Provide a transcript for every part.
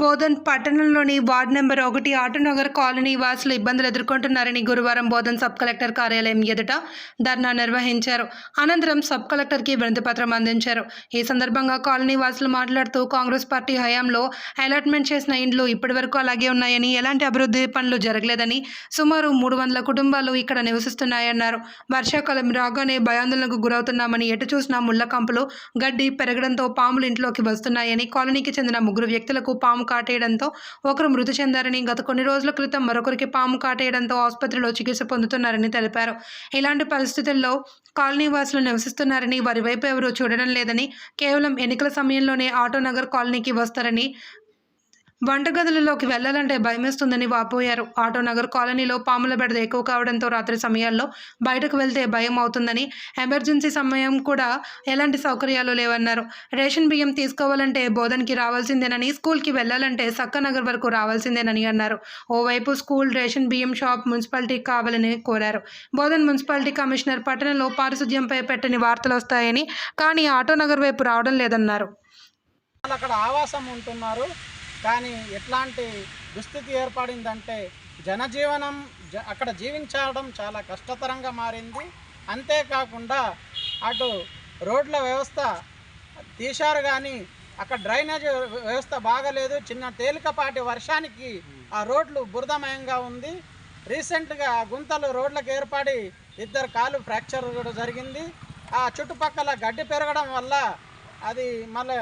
బోధన్ పట్టణంలోని ward number ఒకటి Autonagar colony వాసులు ఇబ్బందులు ఎదుర్కొంటున్నారని గురువారం బోధన్ సబ్ కలెక్టర్ కార్యాలయం ఎదుట ధర్నా నిర్వహించారు. అనంతరం సబ్ కలెక్టర్కి వినతిపత్రం అందించారు. ఈ సందర్భంగా కాలనీ వాసులు మాట్లాడుతూ కాంగ్రెస్ పార్టీ హయాంలో అలాట్మెంట్ చేసిన ఇండ్లు ఇప్పటివరకు అలాగే ఉన్నాయని ఎలాంటి అభివృద్ధి పనులు జరగలేదని సుమారు మూడు వందల కుటుంబాలు ఇక్కడ నివసిస్తున్నాయన్నారు. వర్షాకాలం రాగానే భయాందోళనకు గురవుతున్నామని ఎటు చూసినా ముళ్ళ కంపలు గడ్డి పెరగడంతో పాములు ఇంట్లోకి వస్తున్నాయని కాలనీకి చెందిన ముగ్గురు వ్యక్తులకు పాము కాటేయడంతో ఒకరు మృతి చెందారని గత కొన్ని రోజుల క్రితం మరొకరికి పాము కాటేయడంతో ఆసుపత్రిలో చికిత్స పొందుతున్నారని తెలిపారు. ఇలాంటి పరిస్థితుల్లో కాలనీ వాసులు నివసిస్తున్నారని వారి వైపు ఎవరూ చూడడం లేదని కేవలం ఎన్నికల సమయంలోనే ఆటోనగర్ కాలనీకి వస్తారని వంటగదులలోకి వెళ్ళాలంటే భయమేస్తుందని వాపోయారు. ఆటోనగర్ కాలనీలో పాముల బెడద ఎక్కువ కావడంతో రాత్రి సమయాల్లో బయటకు వెళ్తే భయం అవుతుందని ఎమర్జెన్సీ సమయం కూడా ఎలాంటి సౌకర్యాలు లేవన్నారు. రేషన్ బియ్యం తీసుకోవాలంటే బోధన్కి రావాల్సిందేనని స్కూల్కి వెళ్ళాలంటే సక్కనగర్ వరకు రావాల్సిందేనని అన్నారు. ఓవైపు స్కూల్ రేషన్ బియ్యం షాప్ మున్సిపాలిటీ కావాలని కోరారు. బోధన్ మున్సిపాలిటీ కమిషనర్ పట్టణంలో పారిశుధ్యంపై పెట్టని వార్తలు వస్తాయని కానీ ఆటోనగర్ వైపు రావడం లేదన్నారు. వాళ్ళు అక్కడ ఆవాసం ఉంటున్నారు. కానీ ఎట్లాంటి దుస్థితి ఏర్పడిందంటే జనజీవనం జ అక్కడ జీవించడం చాలా కష్టతరంగా మారింది. అంతేకాకుండా అటు రోడ్ల వ్యవస్థ తీశారు కానీ అక్కడ డ్రైనేజ్ వ్యవస్థ బాగలేదు. చిన్న తేలికపాటి వర్షానికి ఆ రోడ్లు బురదమయంగా ఉంది. రీసెంట్గా గుంతలు రోడ్లకు ఏర్పడి ఇద్దరు కాలు ఫ్రాక్చర్ కూడా జరిగింది. ఆ చుట్టుపక్కల గడ్డి పెరగడం వల్ల అది మళ్ళీ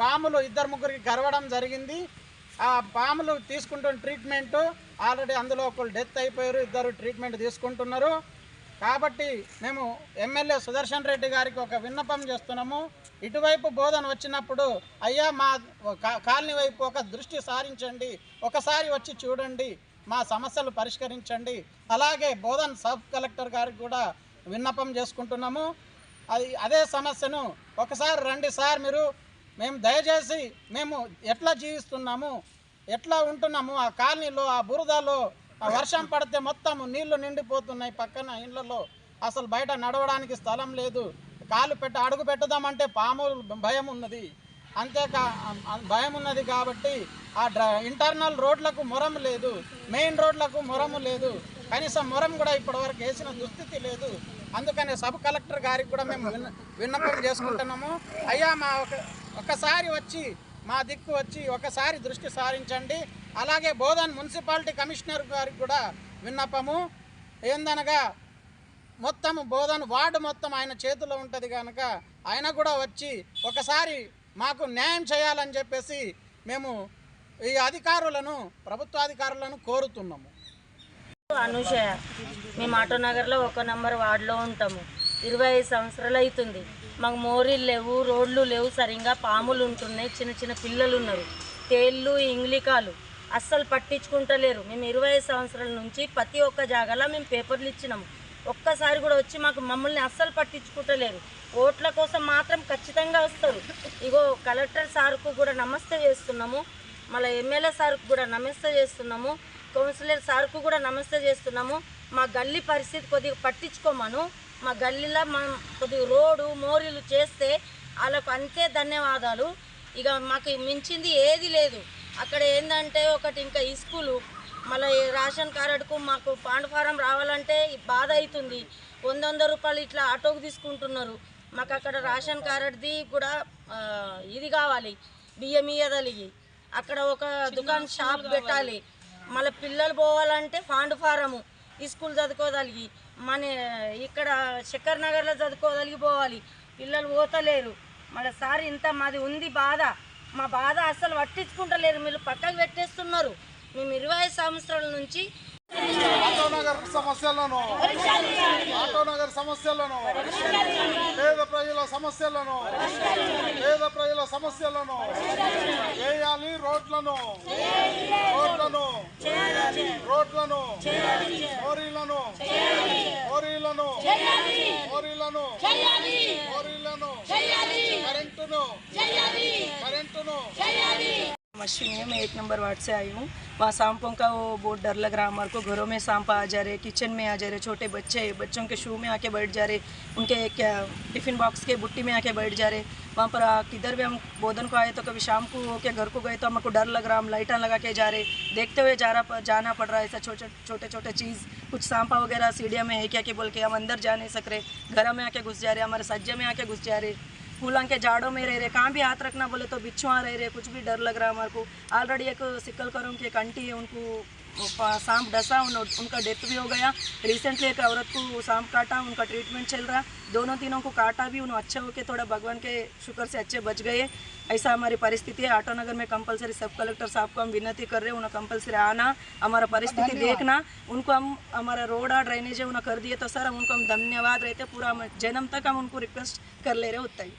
పాములు ఇద్దరు ముగ్గురికి గరవడం జరిగింది. ఆ పాములు తీసుకుంటున్న ట్రీట్మెంట్ ఆల్రెడీ అందులో ఒకరు డెత్ అయిపోయారు ఇద్దరు ట్రీట్మెంట్ తీసుకుంటున్నారు. కాబట్టి మేము ఎమ్మెల్యే సుదర్శన్ రెడ్డి గారికి ఒక విన్నపం చేస్తున్నాము. ఇటువైపు బోధన వచ్చినప్పుడు అయ్యా మా కాలనీ వైపు ఒక దృష్టి సారించండి. ఒకసారి వచ్చి చూడండి. మా సమస్యలు పరిష్కరించండి. అలాగే బోధన్ సబ్ కలెక్టర్ గారికి కూడా విన్నపం చేసుకుంటున్నాము. అది అదే సమస్యను ఒకసారి రండి సార్ మీరు. మేము దయచేసి మేము ఎట్లా జీవిస్తున్నాము ఎట్లా ఉంటున్నాము ఆ కాలనీలో ఆ బురదలో ఆ వర్షం పడితే మొత్తం నీళ్ళు నిండిపోతున్నాయి పక్కన ఇళ్ళలో అసలు బయట నడవడానికి స్థలం లేదు. కాలు పెట్ట అడుగు పెట్టదామంటే పాము భయం ఉన్నది. అంతేకా భయం ఉన్నది కాబట్టి ఆ డ్ర ఇంటర్నల్ రోడ్లకు మొరం లేదు. మెయిన్ రోడ్లకు మొరము లేదు. కనీసం మొరం కూడా ఇప్పటివరకు వేసిన దుస్థితి లేదు. అందుకనే సబ్ కలెక్టర్ గారికి కూడా మేము విన్న విన్నపం చేసుకుంటున్నాము. అయ్యా మా ఒక ఒకసారి వచ్చి మా దిక్కు వచ్చి ఒకసారి దృష్టి సారించండి. అలాగే బోధన్ మున్సిపాలిటీ కమిషనర్ గారికి కూడా విన్నపము. ఏందనగా మొత్తం బోధన్ వార్డు మొత్తం ఆయన చేతిలో ఉంటుంది కనుక ఆయన కూడా వచ్చి ఒకసారి మాకు న్యాయం చేయాలని చెప్పేసి మేము ఈ అధికారులను ప్రభుత్వాధికారులను కోరుతున్నాము. అనూష మేము ఆటోనగర్లో ఒక నంబర్ వార్డులో ఉంటాము. ఇరవై ఐదు సంవత్సరాలు అవుతుంది. మాకు మోరీలు లేవు రోడ్లు లేవు సరిగ్గా పాములు ఉంటున్నాయి చిన్న చిన్న పిల్లలు ఉన్నారు. తేళ్ళు ఇంగ్లికాలు అస్సలు పట్టించుకుంటలేరు. మేము ఇరవై సంవత్సరాల నుంచి ప్రతి ఒక్క జాగాలో మేము పేపర్లు ఇచ్చినాము. ఒక్కసారి కూడా వచ్చి మాకు మమ్మల్ని అస్సలు పట్టించుకుంటలేరు. ఓట్ల కోసం మాత్రం ఖచ్చితంగా వస్తారు. ఇగో కలెక్టర్ సార్కు కూడా నమస్తే చేస్తున్నాము. మళ్ళీ ఎమ్మెల్యే సార్కు కూడా నమస్తే చేస్తున్నాము. కౌన్సిలర్ సార్కు కూడా నమస్తే చేస్తున్నాము. మా గల్లీ పరిస్థితి కొద్దిగా పట్టించుకోమను. మా గల్లీలో మా కొద్దిగా రోడ్డు మోరీలు చేస్తే వాళ్ళకు అంతే ధన్యవాదాలు. ఇక మాకు మించింది ఏది లేదు. అక్కడ ఏంటంటే ఒకటి ఇంకా ఈ స్కూలు. మళ్ళీ రేషన్ కార్డుకు మాకు పాండు ఫారం రావాలంటే బాధ అవుతుంది వంద వంద రూపాయలు ఇట్లా ఆటోకు తీసుకుంటున్నారు. మాకు అక్కడ రేషన్ కార్డుది కూడా ఇది కావాలి. బియ్యం ఇయ్యదలిగి అక్కడ ఒక దుకాణం షాప్ పెట్టాలి. మళ్ళీ పిల్లలు పోవాలంటే ఫాండ్ ఫారము. స్కూల్ చదువుకోగలిగి మన ఇక్కడ శక్కర్ నగర్లో చదువుకోగలిగిపోవాలి పిల్లలు పోతలేరు. మళ్ళీ సార్ ఇంత మాది ఉంది బాధ. మా బాధ అస్సలు పట్టించుకుంటలేరు. మీరు పక్కకు పెట్టేస్తున్నారు. మేము ఇరవై ఐదు సంవత్సరాల నుంచి ఆటోనగర్ సమస్యలను ఆటోనగర్ సమస్యలను పేద ప్రజల సమస్యలను ప్రజల సమస్యలను వేయాలి రోడ్లను రోడ్లను రోడ్లను కోరీలను కోరీలను కోరీలను కోరీలను కరెంటును కరెంటును अश्विनी है, मैं एक नंबर वार्ड से आई हूँ। वहाँ सांपों का वो बहुत डर लग रहा है हमारे को। घरों में सांप आ जा रहे, किचन में आ जा रहे, छोटे बच्चे, बच्चों के शू में आके बैठ जा रहे, उनके क्या, टिफ़िन बॉक्स के बुट्टी में आके बैठ जा रहे। वहाँ पर किधर भी हम बोधन को आए तो कभी शाम को के घर को गए तो हमको डर लग रहा हम लाइटा लगा के जा रहे। देखते हुए जा रहा जाना पड़ रहा है ऐसा छोटे छोटे छोटे चीज़। कुछ सांपा वगैरह, सीढ़िया में है क्या कि बोल के हम अंदर जा नहीं सक रहे। घर में आके घुस जा रहे, हमारे सज्जे में आके घुस जा रहे। फूलों के झाड़ों में रह रहे कहाँ भी हाथ रखना बोले तो बिच्छू आ रह रहे कुछ भी डर लग रहा है हमारे को। ऑलरेडी एक सिक्कल करों की एक आंटी है उनको सांप डसा उन, उनका डेथ भी हो गया। रिसेंटली एक औरत को सांप काटा उनका ट्रीटमेंट चल रहा। दोनों तीनों को काटा भी उन्होंने अच्छे होके थोड़ा भगवान के शुक्र से अच्छे बच गए। ऐसा हमारी परिस्थिति है आटो नगर में कंपलसरी सब कलेक्टर साहब को हम विनती कर रहे हैं उन्हें कंपलसरी आना हमारा परिस्थिति देखना। उनको हम हमारा रोड और ड्रेनेज है उन्हें कर दिए तो सर हम उनको हम धन्यवाद रहते पूरा जन्म तक हम उनको रिक्वेस्ट कर ले रहे उतना ही